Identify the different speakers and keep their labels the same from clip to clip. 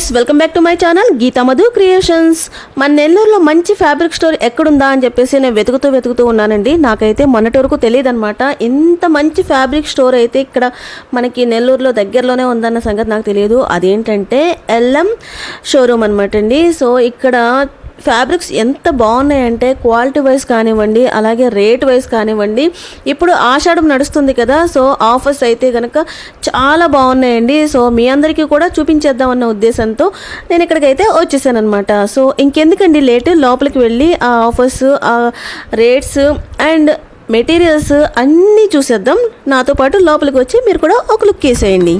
Speaker 1: Guys welcome back to my channel Geetha Madhu creations మన నెల్లూరులో మంచి ఫ్యాబ్రిక్ స్టోర్ ఎక్కడుందా అని చెప్పేసి నేను వెతుకుతూ వెతుకుతూ ఉన్నానండి. నాకైతే మొన్నటి వరకు తెలియదు అనమాట ఇంత మంచి ఫ్యాబ్రిక్ స్టోర్ అయితే ఇక్కడ మనకి నెల్లూరులో దగ్గరలోనే ఉందన్న సంగతి నాకు తెలియదు. అదేంటంటే ఎల్ఎం షోరూమ్ అనమాట అండి. సో ఇక్కడ ఫ్యాబ్రిక్స్ ఎంత బాగున్నాయంటే క్వాలిటీ వైజ్ కానివ్వండి అలాగే రేట్ వైజ్ కానివ్వండి ఇప్పుడు ఆషాఢం నడుస్తుంది కదా సో ఆఫర్స్ అయితే కనుక చాలా బాగున్నాయండి. సో మీ అందరికీ కూడా చూపించేద్దాం అన్న ఉద్దేశంతో నేను ఇక్కడికైతే వచ్చేసాను సో ఇంకెందుకండి లేట్ లోపలికి వెళ్ళి ఆ ఆఫర్స్ ఆ రేట్స్ అండ్ మెటీరియల్స్ అన్నీ చూసేద్దాం. నాతో పాటు లోపలికి వచ్చి మీరు కూడా ఒక లుక్ వేసేయండి.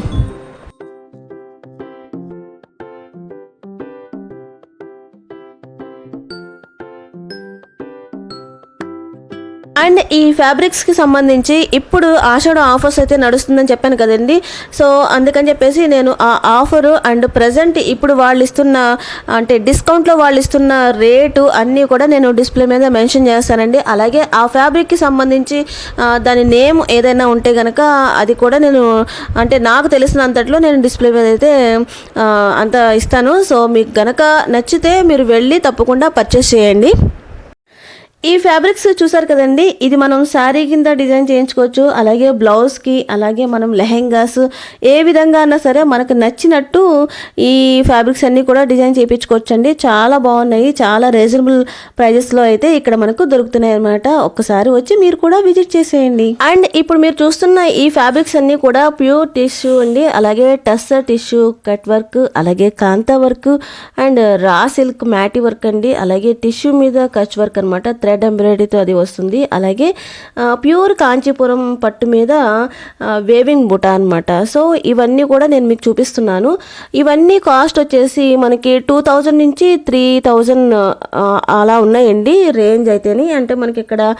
Speaker 1: అండ్ ఈ ఫ్యాబ్రిక్స్కి సంబంధించి ఇప్పుడు ఆషాఢ ఆఫర్స్ అయితే నడుస్తుందని చెప్పాను కదండి. సో అందుకని చెప్పేసి నేను ఆ ఆఫర్ అండ్ ప్రజెంట్ ఇప్పుడు వాళ్ళు ఇస్తున్న అంటే డిస్కౌంట్లో వాళ్ళు ఇస్తున్న రేటు అన్నీ కూడా నేను డిస్ప్లే మీద మెన్షన్ చేస్తానండి. అలాగే ఆ ఫ్యాబ్రిక్కి సంబంధించి దాని నేమ్ ఏదైనా ఉంటే కనుక అది కూడా నేను అంటే నాకు తెలిసినంతట్లో నేను డిస్ప్లే మీద అయితే అంత ఇస్తాను. సో మీకు గనక నచ్చితే మీరు వెళ్ళి తప్పకుండా పర్చేస్ చేయండి. ఈ ఫ్యాబ్రిక్స్ చూసారు కదండి? ఇది మనం శారీ కింద డిజైన్ చేయించుకోవచ్చు. అలాగే బ్లౌజ్కి అలాగే మనం లెహెంగాస్ ఏ విధంగా అన్నా సరే మనకు నచ్చినట్టు ఈ ఫ్యాబ్రిక్స్ అన్నీ కూడా డిజైన్ చేయించుకోవచ్చు అండి చాలా బాగున్నాయి. చాలా రీజనబుల్ ప్రైజెస్లో అయితే ఇక్కడ మనకు దొరుకుతున్నాయి అనమాట ఒక్కసారి వచ్చి మీరు కూడా విజిట్ చేసేయండి. అండ్ ఇప్పుడు మీరు చూస్తున్న ఈ ఫ్యాబ్రిక్స్ అన్నీ కూడా ప్యూర్ టిష్యూ అండి. అలాగే టస్సర్ టిష్యూ కట్ వర్క్ అలాగే kantha work and raw silk మ్యాటి work అండి. అలాగే టిష్యూ మీద కచ్ వర్క్ అనమాట థ్రెడ్ ఎంబ్రాయిడరీతో అది వస్తుంది. అలాగే ప్యూర్ కాంచీపురం పట్టు మీద వేవింగ్ బుట అనమాట సో ఇవన్నీ కూడా నేను మీకు చూపిస్తున్నాను. ఇవన్నీ కాస్ట్ వచ్చేసి మనకి టూ థౌజండ్ నుంచి త్రీ థౌజండ్ అలా ఉన్నాయండి రేంజ్ అయితేని. అంటే మనకి ఇక్కడ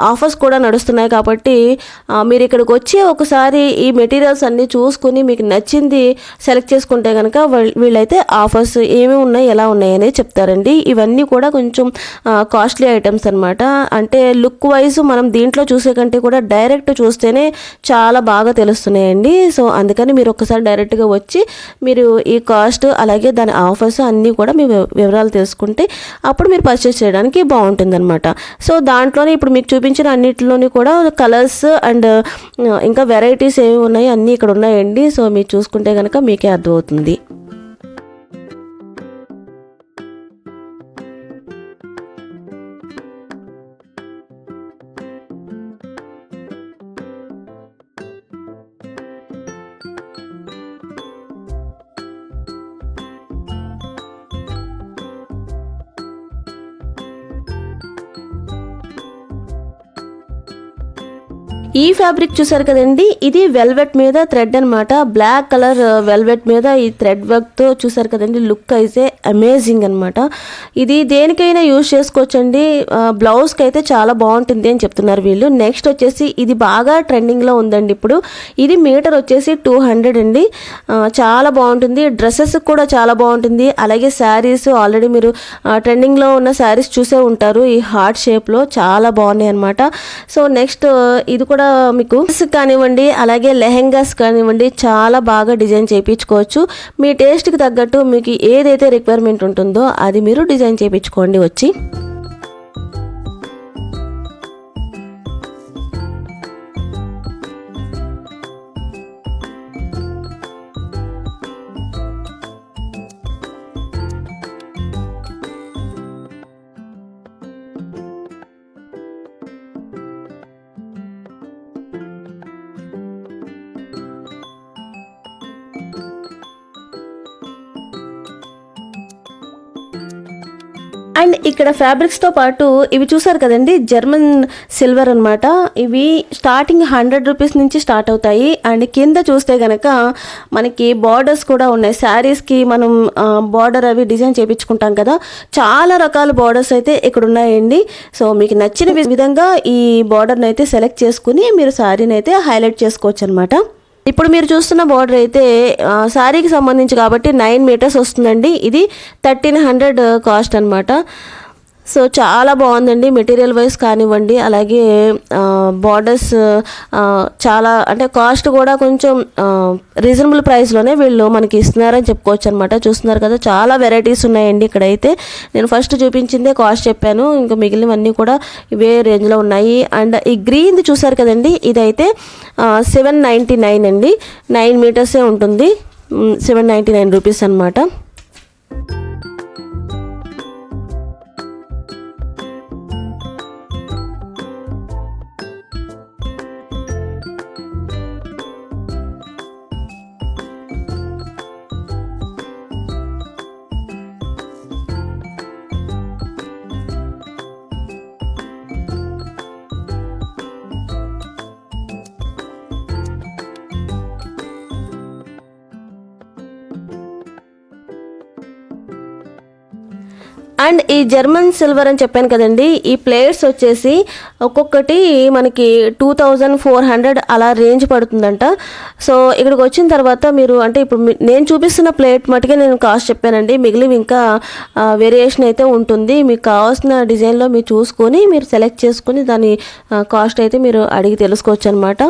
Speaker 1: ఆఫర్స్ కూడా నడుస్తున్నాయి కాబట్టి మీరు ఇక్కడికి వచ్చి ఒకసారి ఈ మెటీరియల్స్ అన్నీ చూసుకుని మీకు నచ్చింది సెలెక్ట్ చేసుకుంటే కనుక వీళ్ళ- వీళ్ళైతే ఆఫర్స్ ఏమి ఉన్నాయి ఎలా ఉన్నాయి అనేది చెప్తారండి. ఇవన్నీ కూడా కొంచెం కాస్ట్లీ ఐటమ్స్ అనమాట అంటే లుక్ వైజ్ మనం దీంట్లో చూసే కంటే కూడా డైరెక్ట్ చూస్తేనే చాలా బాగా తెలుస్తున్నాయండి. సో అందుకని మీరు ఒకసారి డైరెక్ట్గా వచ్చి మీరు ఈ కాస్ట్ అలాగే దాని ఆఫర్స్ అన్నీ కూడా మీ వివరాలు తెలుసుకుంటే అప్పుడు మీరు పర్చేస్ చేయడానికి బాగుంటుందన్నమాట. సో దాంట్లోనే ఇప్పుడు మీకు చూపించిన అన్నిటిలోని కూడా కలర్స్ అండ్ ఇంకా వెరైటీస్ ఏమి ఉన్నాయి అన్నీ ఇక్కడ ఉన్నాయండి. సో మీరు చూసుకుంటే కనుక మీకే అర్థమవుతుంది. ఈ ఫ్యాబ్రిక్ చూసారు కదండి? ఇది వెల్వెట్ మీద థ్రెడ్ అన్నమాట. బ్లాక్ కలర్ వెల్వెట్ మీద ఈ థ్రెడ్ వర్క్తో చూసారు కదండి? లుక్ అయితే అమేజింగ్ అనమాట ఇది దేనికైనా యూజ్ చేసుకోవచ్చండి? బ్లౌజ్కి అయితే చాలా బాగుంటుంది అని చెప్తున్నారు వీళ్ళు. నెక్స్ట్ వచ్చేసి ఇది బాగా ట్రెండింగ్లో ఉందండి ఇప్పుడు. ఇది మీటర్ వచ్చేసి టూ హండ్రెడ్ అండి. చాలా బాగుంటుంది. డ్రెస్సెస్ కూడా చాలా బాగుంటుంది. అలాగే శారీస్ ఆల్రెడీ మీరు ట్రెండింగ్ ట్రెండింగ్లో ఉన్న శారీస్ చూసే ఉంటారు. ఈ హార్ట్ షేప్లో చాలా బాగున్నాయి అనమాట సో నెక్స్ట్ ఇది కూడా మీకు కానివ్వండి అలాగే లెహెంగాస్ కానివ్వండి చాలా బాగా డిజైన్ చేయించుకోవచ్చు. మీ టేస్ట్కి తగ్గట్టు మీకు ఏదైతే రిక్వైర్మెంట్ ఉంటుందో అది మీరు డిజైన్ చేయించుకోండి వచ్చి. ఇక్కడ ఫ్యాబ్రిక్స్తో పాటు ఇవి చూసారు కదండి జర్మన్ సిల్వర్ అనమాట ఇవి స్టార్టింగ్ హండ్రెడ్ రూపీస్ నుంచి స్టార్ట్ అవుతాయి. అండ్ కింద చూస్తే కనుక మనకి బార్డర్స్ కూడా ఉన్నాయి. శారీస్కి మనం బార్డర్ అవి డిజైన్ చేయించుకుంటాం కదా. చాలా రకాల బార్డర్స్ అయితే ఇక్కడ ఉన్నాయండి. సో మీకు నచ్చిన వి- విధంగా ఈ బార్డర్ని అయితే సెలెక్ట్ చేసుకుని మీరు శారీని అయితే హైలైట్ చేసుకోవచ్చు అనమాట ఇప్పుడు మీరు చూస్తున్న బార్డర్ అయితే శారీకి సంబంధించి కాబట్టి నైన్ మీటర్స్ వస్తుందండి. ఇది థర్టీన్ హండ్రెడ్ కాస్ట్ అనమాట సో చాలా బాగుందండి. మెటీరియల్ వైజ్ కానివ్వండి అలాగే బార్డర్స్ చాలా అంటే కాస్ట్ కూడా కొంచెం రీజనబుల్ ప్రైస్లోనే వీళ్ళు మనకి ఇస్తున్నారని చెప్పుకోవచ్చు అనమాట చూస్తున్నారు కదా చాలా వెరైటీస్ ఉన్నాయండి ఇక్కడైతే. నేను ఫస్ట్ చూపించిందే కాస్ట్ చెప్పాను. ఇంకా మిగిలినవన్నీ కూడా ఇవే రేంజ్లో ఉన్నాయి. అండ్ ఈ గ్రీన్ది చూసారు కదండి ఇదైతే సెవెన్ నైంటీ నైన్ అండి. నైన్ మీటర్సే ఉంటుంది. సెవెన్ నైంటీ నైన్ రూపీస్ అనమాట అండ్ ఈ జర్మన్ సిల్వర్ అని చెప్పాను కదండి ఈ ప్లేట్స్ వచ్చేసి ఒక్కొక్కటి మనకి టూ థౌజండ్ ఫోర్ హండ్రెడ్ అలా రేంజ్ పడుతుందంట. సో ఇక్కడికి వచ్చిన తర్వాత మీరు అంటే ఇప్పుడు నేను చూపిస్తున్న ప్లేట్ మటుకే నేను కాస్ట్ చెప్పానండి. మిగిలివి ఇంకా వేరియేషన్ అయితే ఉంటుంది. మీకు కావాల్సిన డిజైన్లో మీరు చూసుకొని మీరు సెలెక్ట్ చేసుకుని దాని కాస్ట్ అయితే మీరు అడిగి తెలుసుకోవచ్చు అనమాట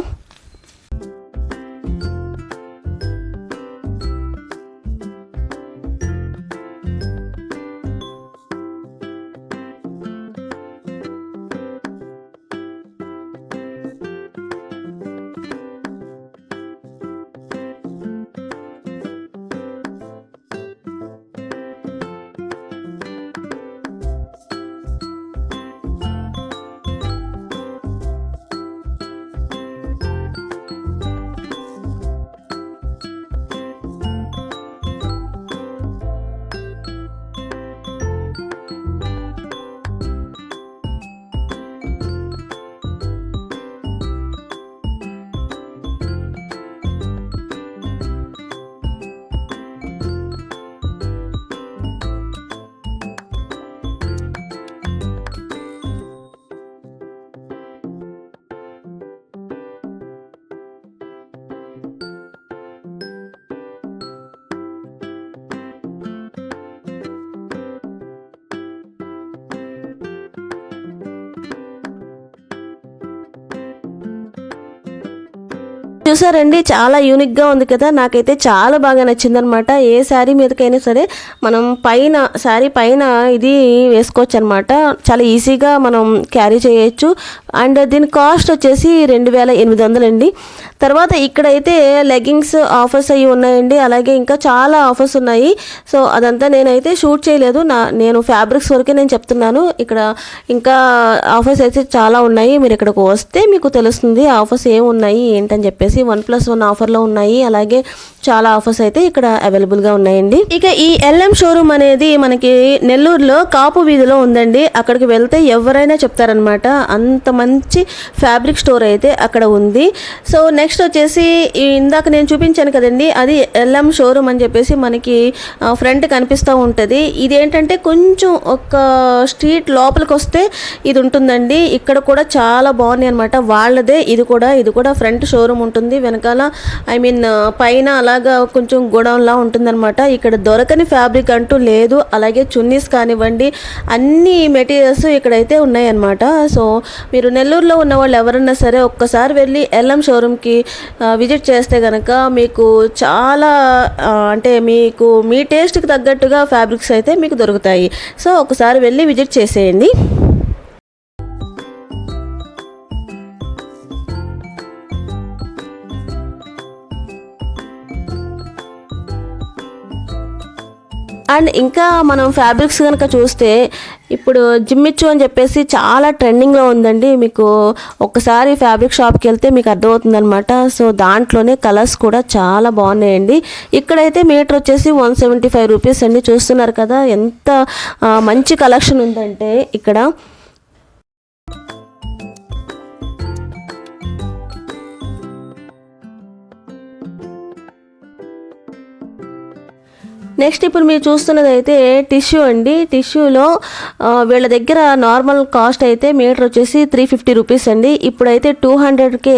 Speaker 1: చూసారండి చాలా యూనిక్గా ఉంది కదా. నాకైతే చాలా బాగా నచ్చిందనమాట ఏ శారీ మీదకైనా సరే మనం పైన శారీ పైన ఇది వేసుకోవచ్చు అనమాట చాలా ఈజీగా మనం క్యారీ చేయొచ్చు. అండ్ దీని కాస్ట్ వచ్చేసి రెండు వేల ఎనిమిది వందలండి తర్వాత ఇక్కడైతే లెగ్గింగ్స్ ఆఫర్స్ అవి ఉన్నాయండి. అలాగే ఇంకా చాలా ఆఫర్స్ ఉన్నాయి. సో అదంతా నేనైతే షూట్ చేయలేదు. నా నేను ఫ్యాబ్రిక్స్ వరకే నేను చెప్తున్నాను. ఇక్కడ ఇంకా ఆఫర్స్ అయితే చాలా ఉన్నాయి. మీరు ఇక్కడికి వస్తే మీకు తెలుస్తుంది ఆఫర్స్ ఏమి ఉన్నాయి ఏంటని చెప్పేసి వన్ ప్లస్ వన్ ఆఫర్లో ఉన్నాయి. అలాగే చాలా ఆఫర్స్ అయితే ఇక్కడ అవైలబుల్గా ఉన్నాయండి. ఇక ఈ ఎల్ఎం షోరూమ్ అనేది మనకి నెల్లూరులో కాపు వీధిలో ఉందండి. అక్కడికి వెళ్తే ఎవరైనా చెప్తారనమాట అంత మంచి ఫ్యాబ్రిక్ స్టోర్ అయితే అక్కడ ఉంది. సో నెక్స్ట్ వచ్చేసి ఇందాక నేను చూపించాను కదండి అది ఎల్ఎం షోరూమ్ అని చెప్పేసి మనకి ఫ్రంట్ కనిపిస్తూ ఉంటుంది. ఇది ఏంటంటే కొంచెం ఒక స్ట్రీట్ లోపలికి వస్తే ఇది ఉంటుందండి. ఇక్కడ కూడా చాలా బాగున్నాయి అనమాట వాళ్ళదే ఇది కూడా ఇది కూడా ఫ్రంట్ షోరూమ్ ఉంటుంది. వెనకాల ఐ మీన్ పైన అలా అలాగా కొంచెం గోడౌన్లా ఉంటుందన్నమాట. ఇక్కడ దొరకని ఫ్యాబ్రిక్ అంటూ లేదు. అలాగే చున్నీస్ కానివ్వండి అన్ని మెటీరియల్స్ ఇక్కడైతే ఉన్నాయన్నమాట. సో మీరు నెల్లూరులో ఉన్న వాళ్ళు ఎవరన్నా సరే ఒక్కసారి వెళ్ళి ఎల్ఎం షోరూమ్కి విజిట్ చేస్తే కనుక మీకు చాలా అంటే మీకు మీ టేస్ట్కి తగ్గట్టుగా ఫ్యాబ్రిక్స్ అయితే మీకు దొరుకుతాయి. సో ఒకసారి వెళ్ళి విజిట్ చేసేయండి. అండ్ ఇంకా మనం ఫ్యాబ్రిక్స్ కనుక చూస్తే ఇప్పుడు జిమ్మిచ్చు అని చెప్పేసి చాలా ట్రెండింగ్లో ఉందండి. మీకు ఒక్కసారి ఫ్యాబ్రిక్ షాప్కి వెళ్తే మీకు అర్థమవుతుందనమాట సో దాంట్లోనే కలర్స్ కూడా చాలా బాగున్నాయండి. ఇక్కడైతే మీటర్ వచ్చేసి వన్ సెవెంటీ ఫైవ్ రూపీస్ అండి. చూస్తున్నారు కదా ఎంత మంచి కలెక్షన్ ఉందంటే ఇక్కడ నెక్స్ట్ ఇప్పుడు మీరు చూస్తున్నది అయితే టిష్యూ అండి. టిష్యూలో వీళ్ళ దగ్గర నార్మల్ కాస్ట్ అయితే మీటర్ వచ్చేసి త్రీ ఫిఫ్టీ రూపీస్ అండి. ఇప్పుడైతే టూ హండ్రెడ్కే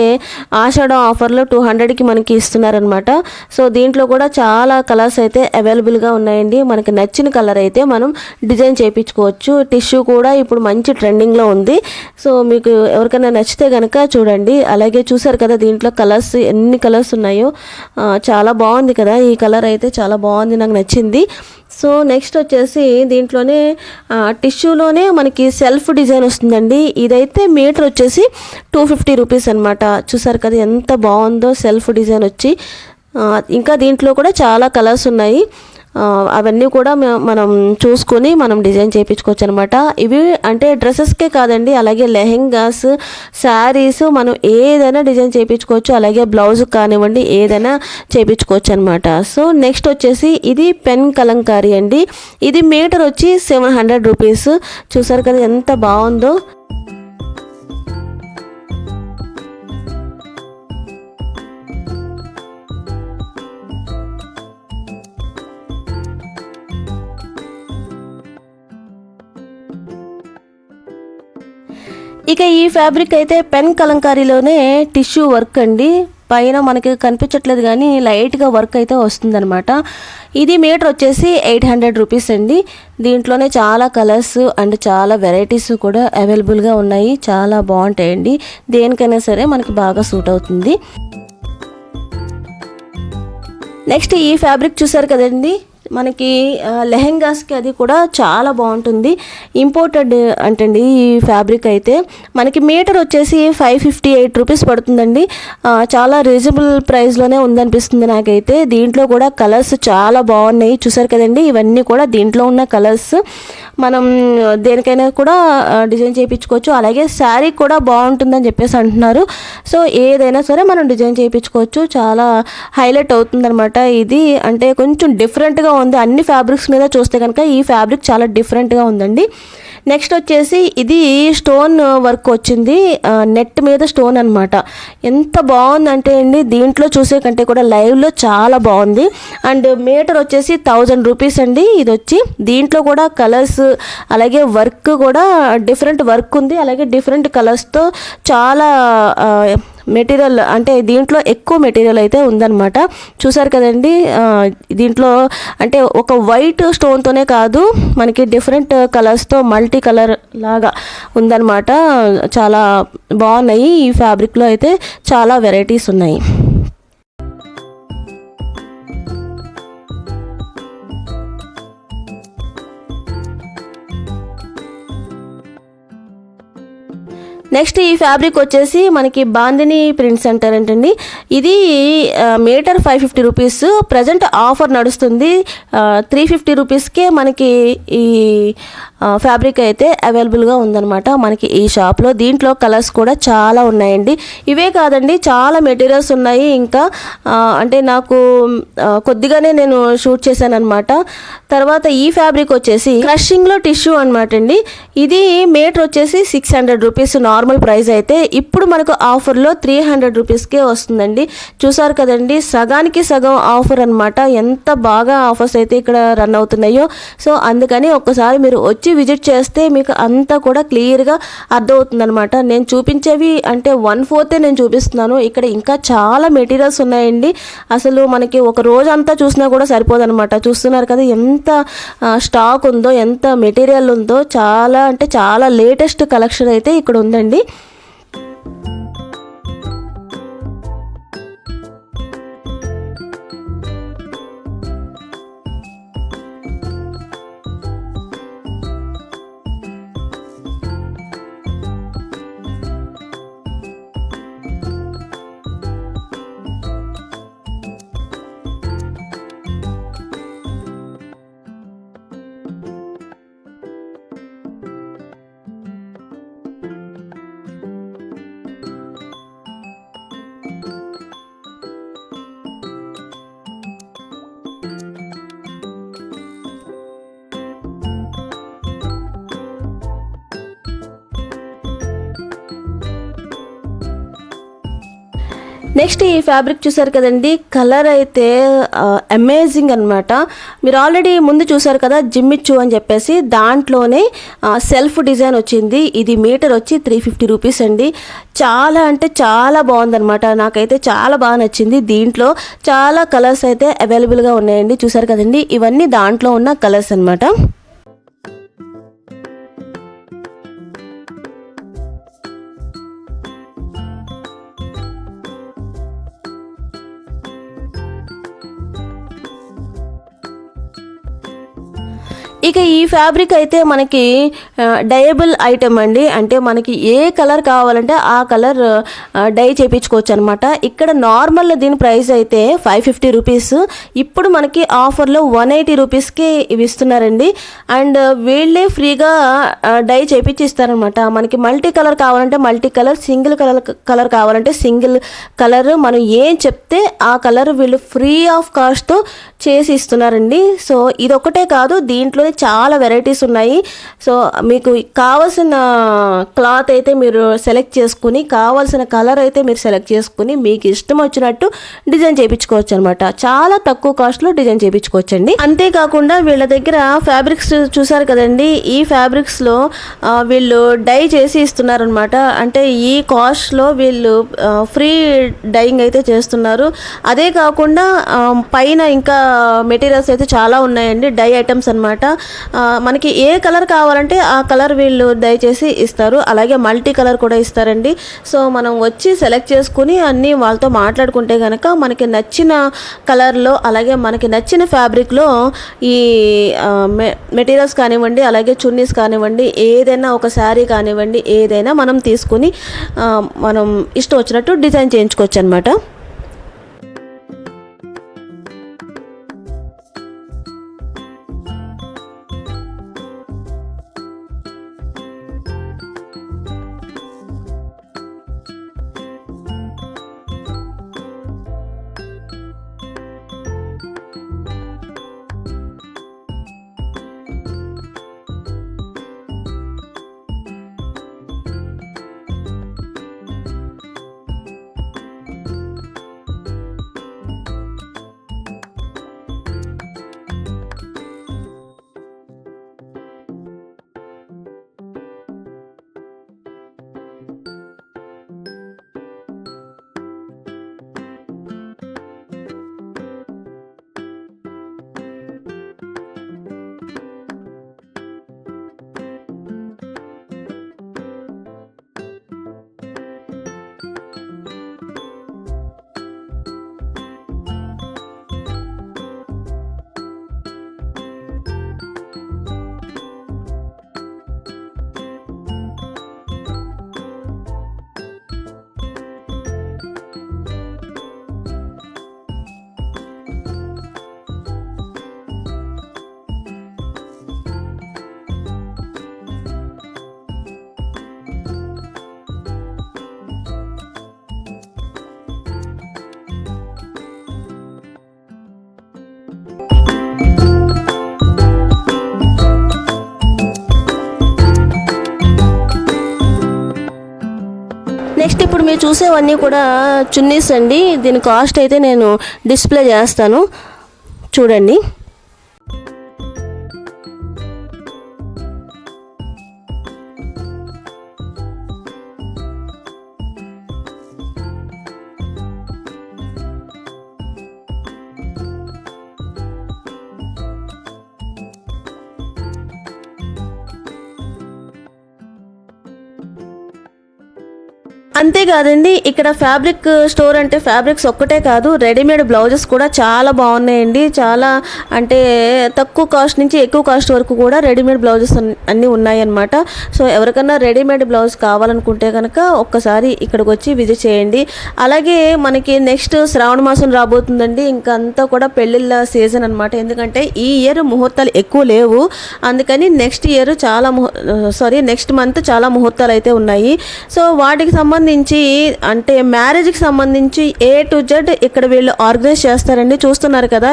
Speaker 1: ఆషాఢం ఆఫర్లో టూ హండ్రెడ్కి మనకి ఇస్తున్నారనమాట సో దీంట్లో కూడా చాలా కలర్స్ అయితే అవైలబుల్గా ఉన్నాయండి. మనకి నచ్చిన కలర్ అయితే మనం డిజైన్ చేయించుకోవచ్చు. టిష్యూ కూడా ఇప్పుడు మంచి ట్రెండింగ్లో ఉంది. సో మీకు ఎవరికైనా నచ్చితే కనుక చూడండి. అలాగే చూసారు కదా దీంట్లో కలర్స్ ఎన్ని కలర్స్ ఉన్నాయో. చాలా బాగుంది కదా. ఈ కలర్ అయితే చాలా బాగుంది. నాకు నచ్చింది. వచ్చింది. సో నెక్స్ట్ వచ్చేసి దీంట్లోనే టిష్యూలోనే మనకి సెల్ఫ్ డిజైన్ వస్తుందండి. ఇదైతే మీటర్ వచ్చేసి టూ ఫిఫ్టీ రూపీస్ అనమాట చూసారు కదా ఎంత బాగుందో సెల్ఫ్ డిజైన్ వచ్చి. ఇంకా దీంట్లో కూడా చాలా కలర్స్ ఉన్నాయి. అవన్నీ కూడా మనం చూసుకొని మనం డిజైన్ చేయించుకోవచ్చు అనమాట ఇవి అంటే డ్రెస్సెస్కే కాదండి అలాగే లెహెంగాస్ శారీస్ మనం ఏదైనా డిజైన్ చేయించుకోవచ్చు అలాగే బ్లౌజ్ కానివ్వండి ఏదైనా చేయించుకోవచ్చు అనమాట సో నెక్స్ట్ వచ్చేసి ఇది పెన్ కలంకారీ అండి. ఇది మీటర్ వచ్చి సెవెన్ హండ్రెడ్ రూపీస్. చూసారు కదా ఎంత బాగుందో? ఇక ఈ ఫ్యాబ్రిక్ అయితే పెన్ కలంకారీలోనే టిష్యూ వర్క్ అండి. పైన మనకి కనిపించట్లేదు కానీ లైట్గా వర్క్ అయితే వస్తుందన్నమాట. ఇది మీటర్ వచ్చేసి ఎయిట్ హండ్రెడ్ రూపీస్ అండి. దీంట్లోనే చాలా కలర్స్ అండ్ చాలా వెరైటీస్ కూడా అవైలబుల్గా ఉన్నాయి. చాలా బాగుంటాయండి. దేనికైనా సరే మనకి బాగా సూట్ అవుతుంది. నెక్స్ట్ ఈ ఫ్యాబ్రిక్ చూసారు కదండి. మనకి లెహెంగాస్కి అది కూడా చాలా బాగుంటుంది. ఇంపోర్టెడ్ అంటండి ఈ ఫ్యాబ్రిక్ అయితే. మనకి మీటర్ వచ్చేసి ఫైవ్ ఫిఫ్టీ ఎయిట్ రూపీస్ పడుతుందండి. చాలా రీజనబుల్ ప్రైస్లోనే ఉందనిపిస్తుంది నాకైతే. దీంట్లో కూడా కలర్స్ చాలా బాగున్నాయి. చూసారు కదండి ఇవన్నీ కూడా దీంట్లో ఉన్న కలర్స్. మనం దేనికైనా కూడా డిజైన్ చేయించుకోవచ్చు. అలాగే శారీ కూడా బాగుంటుందని చెప్పేసి అంటున్నారు. సో ఏదైనా సరే మనం డిజైన్ చేయించుకోవచ్చు. చాలా హైలైట్ అవుతుందన్నమాట ఇది. అంటే కొంచెం డిఫరెంట్గా ఉంది అన్ని ఫ్యాబ్రిక్స్ మీద చూస్తే కనుక ఈ ఫ్యాబ్రిక్ చాలా డిఫరెంట్గా ఉందండి. నెక్స్ట్ వచ్చేసి ఇది స్టోన్ వర్క్ వచ్చింది. నెట్ మీద స్టోన్ అనమాట ఎంత బాగుందంటే అండి దీంట్లో చూసే కంటే కూడా లైవ్లో చాలా బాగుంది. అండ్ మీటర్ వచ్చేసి థౌజండ్ రూపీస్ అండి ఇది వచ్చి. దీంట్లో కూడా కలర్స్ అలాగే వర్క్ కూడా డిఫరెంట్ వర్క్ ఉంది. అలాగే డిఫరెంట్ కలర్స్తో చాలా మెటీరియల్ అంటే దీంట్లో ఎక్కువ మెటీరియల్ అయితే ఉందన్నమాట. చూసారు కదండి దీంట్లో అంటే ఒక వైట్ స్టోన్తోనే కాదు మనకి డిఫరెంట్ కలర్స్తో మల్టీ కలర్ లాగా ఉందన్నమాట. చాలా బాగున్నాయి. ఈ ఫ్యాబ్రిక్లో అయితే చాలా వెరైటీస్ ఉన్నాయి. నెక్స్ట్ ఈ ఫ్యాబ్రిక్ వచ్చేసి మనకి బాందిని ప్రింట్స్ అంటారంటండి ఇది metre five fifty rupees. Present offer నడుస్తుంది. త్రీ ఫిఫ్టీ రూపీస్కే మనకి ఈ ఫ్యాబ్రిక్ అయితే అవైలబుల్గా ఉందన్నమాట మనకి ఈ షాప్లో. దీంట్లో కలర్స్ కూడా చాలా ఉన్నాయండి. ఇవే కాదండి చాలా మెటీరియల్స్ ఉన్నాయి. ఇంకా అంటే నాకు కొద్దిగానే నేను షూట్ చేశాను అనమాట తర్వాత ఈ ఫ్యాబ్రిక్ వచ్చేసి క్రషింగ్లో టిష్యూ అనమాట అండి. ఇది మీటర్ వచ్చేసి six hundred rupees normal price అయితే. ఇప్పుడు మనకు ఆఫర్లో త్రీ హండ్రెడ్ రూపీస్కే వస్తుందండి. చూసారు కదండి సగానికి సగం ఆఫర్ అనమాట ఎంత బాగా ఆఫర్స్ అయితే ఇక్కడ రన్ అవుతున్నాయో. సో అందుకని ఒక్కసారి మీరు వచ్చి వచ్చి విజిట్ చేస్తే మీకు అంతా కూడా క్లియర్గా అర్థమవుతుందనమాట నేను చూపించేవి అంటే వన్ ఫోర్తే నేను చూపిస్తున్నాను. ఇక్కడ ఇంకా చాలా మెటీరియల్స్ ఉన్నాయండి. అసలు మనకి ఒక రోజు అంతా చూసినా కూడా సరిపోదనమాట చూస్తున్నారు కదా ఎంత స్టాక్ ఉందో ఎంత మెటీరియల్ ఉందో చాలా అంటే చాలా లేటెస్ట్ కలెక్షన్ అయితే ఇక్కడ ఉందండి. నెక్స్ట్ ఈ ఫ్యాబ్రిక్ చూసారు కదండి కలర్ అయితే అమేజింగ్ అనమాట మీరు ఆల్రెడీ ముందు చూసారు కదా జిమ్మిచ్చు అని చెప్పేసి దాంట్లోనే సెల్ఫ్ డిజైన్ వచ్చింది. ఇది మీటర్ వచ్చి త్రీ ఫిఫ్టీ రూపీస్ అండి. చాలా అంటే చాలా బాగుందన్నమాట. నాకైతే చాలా బాగా నచ్చింది. దీంట్లో చాలా కలర్స్ అయితే అవైలబుల్గా ఉన్నాయండి. చూసారు కదండి ఇవన్నీ దాంట్లో ఉన్న కలర్స్ అనమాట ఇక ఈ ఫ్యాబ్రిక్ అయితే మనకి డయబుల్ ఐటమ్ అండి. అంటే మనకి ఏ కలర్ కావాలంటే ఆ కలర్ డై చేయించుకోవచ్చు అనమాట ఇక్కడ నార్మల్ దీని ప్రైస్ అయితే ఫైవ్ ఫిఫ్టీ రూపీస్. ఇప్పుడు మనకి ఆఫర్లో వన్ ఎయిటీ రూపీస్కి ఇవి ఇస్తున్నారండి. అండ్ వీళ్ళే ఫ్రీగా డై చేయించి ఇస్తారనమాట మనకి మల్టీ కలర్ కావాలంటే multi colour single colour colour కావాలంటే సింగిల్ కలర్. మనం ఏం చెప్తే ఆ కలర్ వీళ్ళు ఫ్రీ ఆఫ్ కాస్ట్తో చేసి ఇస్తున్నారండి. సో ఇది ఒకటే కాదు దీంట్లో చాలా వెరైటీస్ ఉన్నాయి. సో మీకు కావాల్సిన క్లాత్ అయితే మీరు సెలెక్ట్ చేసుకుని కావాల్సిన కలర్ అయితే మీరు సెలెక్ట్ చేసుకుని మీకు ఇష్టం వచ్చినట్టు డిజైన్ చేయించుకోవచ్చు అనమాట చాలా తక్కువ కాస్ట్లో డిజైన్ చేయించుకోవచ్చండి. అంతేకాకుండా వీళ్ళ దగ్గర ఫ్యాబ్రిక్స్ చూసారు కదండి ఈ ఫ్యాబ్రిక్స్లో వీళ్ళు డై చేసి ఇస్తున్నారనమాట అంటే ఈ కాస్ట్లో వీళ్ళు ఫ్రీ డైయింగ్ అయితే చేస్తున్నారు. అదే కాకుండా పైన ఇంకా మెటీరియల్స్ అయితే చాలా ఉన్నాయండి డై ఐటమ్స్ అనమాట మనకి ఏ కలర్ కావాలంటే ఆ కలర్ వీళ్ళు దయచేసి ఇస్తారు. అలాగే మల్టీ కలర్ కూడా ఇస్తారండి. సో మనం వచ్చి సెలెక్ట్ చేసుకుని అన్నీ వాళ్ళతో మాట్లాడుకుంటే కనుక మనకి నచ్చిన కలర్లో అలాగే మనకి నచ్చిన ఫ్యాబ్రిక్లో ఈ మె మెటీరియల్స్ కానివ్వండి అలాగే చున్నీస్ కానివ్వండి ఏదైనా ఒక శారీ కానివ్వండి ఏదైనా మనం తీసుకుని మనం ఇష్టం వచ్చినట్టు డిజైన్ చేయించుకోవచ్చు అనమాట మీరు చూసేవన్నీ కూడా చున్నీస్ అండి. దీని కాస్ట్ అయితే నేను డిస్ప్లే చేస్తాను. చూడండి. అంతేకాదండి ఇక్కడ ఫ్యాబ్రిక్ స్టోర్ అంటే ఫ్యాబ్రిక్స్ ఒక్కటే కాదు రెడీమేడ్ బ్లౌజెస్ కూడా చాలా బాగున్నాయండి. చాలా అంటే తక్కువ కాస్ట్ నుంచి ఎక్కువ కాస్ట్ వరకు కూడా రెడీమేడ్ బ్లౌజెస్ అన్నీ ఉన్నాయన్నమాట. సో ఎవరికన్నా రెడీమేడ్ బ్లౌజ్ కావాలనుకుంటే కనుక ఒక్కసారి ఇక్కడికి వచ్చి విజిట్ చేయండి. అలాగే మనకి నెక్స్ట్ శ్రావణ మాసం రాబోతుందండి. ఇంకా అంతా కూడా పెళ్ళిళ్ళ సీజన్ అనమాట ఎందుకంటే ఈ ఇయర్ ముహూర్తాలు ఎక్కువ లేవు. అందుకని నెక్స్ట్ ఇయర్ చాలా సారీ నెక్స్ట్ మంత్ చాలా ముహూర్తాలు అయితే ఉన్నాయి. సో వాటికి సంబంధించి అంటే మ్యారేజ్కి సంబంధించి ఏ టు జెడ్ ఇక్కడ వీళ్ళు ఆర్గనైజ్ చేస్తారండి చూస్తున్నారు కదా.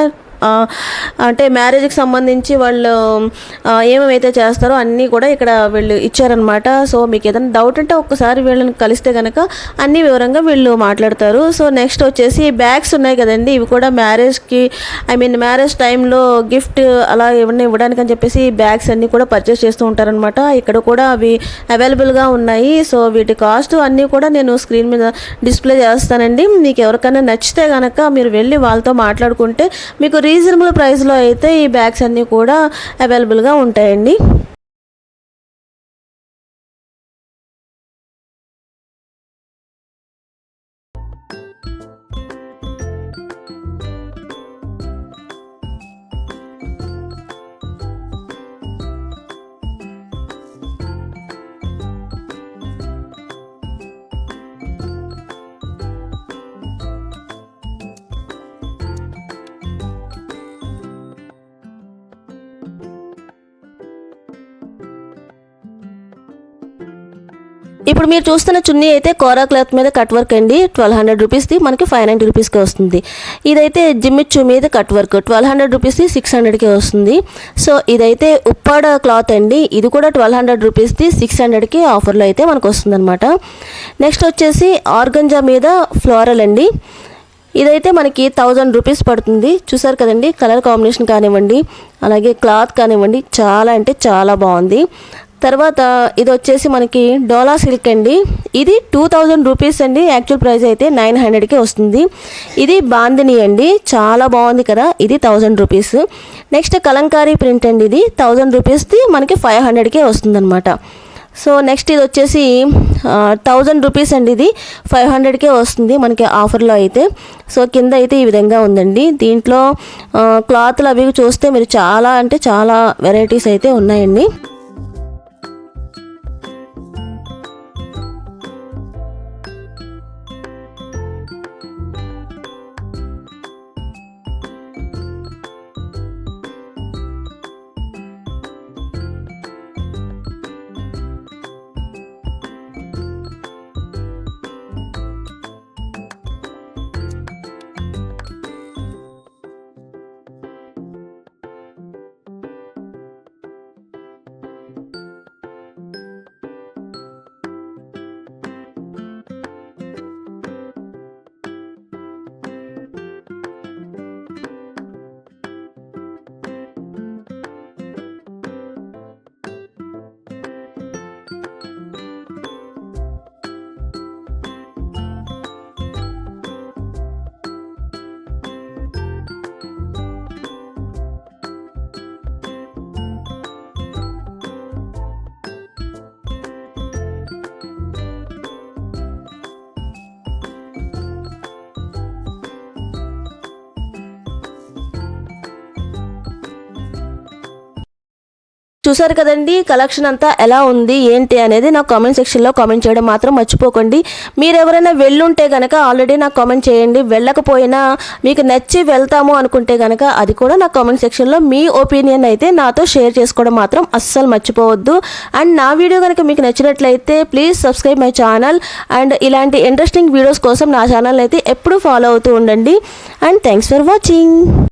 Speaker 1: అంటే మ్యారేజ్కి సంబంధించి వాళ్ళు ఏమేమైతే చేస్తారో అన్నీ కూడా ఇక్కడ వీళ్ళు ఇచ్చారనమాట సో మీకు ఏదైనా డౌట్ అంటే ఒక్కసారి వీళ్ళని కలిస్తే కనుక అన్ని వివరంగా వీళ్ళు మాట్లాడతారు. సో నెక్స్ట్ వచ్చేసి బ్యాగ్స్ ఉన్నాయి కదండి ఇవి కూడా మ్యారేజ్కి ఐ మీన్ మ్యారేజ్ టైంలో గిఫ్ట్ అలా ఏమన్నా ఇవ్వడానికి అని చెప్పేసి బ్యాగ్స్ అన్నీ కూడా పర్చేస్ చేస్తూ ఉంటారనమాట ఇక్కడ కూడా అవి అవైలబుల్గా ఉన్నాయి. సో వీటి కాస్ట్ అన్నీ కూడా నేను స్క్రీన్ మీద డిస్ప్లే చేస్తానండి. మీకు ఎవరికైనా నచ్చితే కనుక మీరు వెళ్ళి వాళ్ళతో మాట్లాడుకుంటే మీకు రీజనబుల్ ప్రైస్లో అయితే ఈ బ్యాగ్స్ అన్నీ కూడా అవైలబుల్గా ఉంటాయండి. ఇప్పుడు మీరు చూస్తున్న చున్నీ అయితే కోరా క్లాత్ మీద కట్ వర్క్ అండి. ట్వెల్వ్ హండ్రెడ్ రూపీస్ది మనకి ఫైవ్ నైంటీ రూపీస్కి వస్తుంది. ఇదైతే జిమ్మిచ్చు మీద కట్ వర్క్. ట్వెల్వ్ హండ్రెడ్ రూపీస్ది సిక్స్ హండ్రెడ్కి వస్తుంది. సో ఇదైతే ఉప్పాడ క్లాత్ అండి. ఇది కూడా ట్వెల్వ్ హండ్రెడ్ రూపీస్ది సిక్స్ హండ్రెడ్కి ఆఫర్లో అయితే మనకు వస్తుందన్నమాట నెక్స్ట్ వచ్చేసి ఆర్గంజా మీద ఫ్లోరల్ అండి. ఇదైతే మనకి థౌజండ్ రూపీస్ పడుతుంది. చూసారు కదండి? కలర్ కాంబినేషన్ కానివ్వండి అలాగే క్లాత్ కానివ్వండి చాలా అంటే చాలా బాగుంది. తర్వాత ఇది వచ్చేసి మనకి డోలా సిల్క్ అండి. ఇది టూ థౌజండ్ రూపీస్ అండి. యాక్చువల్ ప్రైస్ అయితే నైన్ హండ్రెడ్కి వస్తుంది. ఇది బాందిని అండి. చాలా బాగుంది కదా. ఇది thousand rupees. Next Kalamkari print అండి ఇది. థౌజండ్ రూపీస్ది మనకి ఫైవ్ హండ్రెడ్కే వస్తుందన్నమాట. సో నెక్స్ట్ ఇది వచ్చేసి థౌజండ్ రూపీస్ అండి ఇది. ఫైవ్ హండ్రెడ్కే వస్తుంది మనకి ఆఫర్లో అయితే. సో కింద అయితే ఈ విధంగా ఉందండి. దీంట్లో క్లాత్లు అవి చూస్తే మీరు చాలా అంటే చాలా వెరైటీస్ అయితే ఉన్నాయండి. చూసారు కదండి కలెక్షన్ అంతా ఎలా ఉంది ఏంటి అనేది నాకు కామెంట్ సెక్షన్లో కామెంట్ చేయడం మాత్రం మర్చిపోకండి. మీరు ఎవరైనా వెళ్ళుంటే కనుక ఆల్రెడీ నాకు కామెంట్ చేయండి. వెళ్ళకపోయినా మీకు నచ్చి వెళ్తాము అనుకుంటే కనుక అది కూడా నా కామెంట్ సెక్షన్లో మీ ఒపీనియన్ అయితే నాతో షేర్ చేసుకోవడం మాత్రం అస్సలు మర్చిపోవద్దు. అండ్ నా వీడియో కనుక మీకు నచ్చినట్లయితే please subscribe my channel and ఇలాంటి ఇంట్రెస్టింగ్ వీడియోస్ కోసం నా ఛానల్ అయితే ఎప్పుడూ ఫాలో అవుతూ ఉండండి. And thanks for watching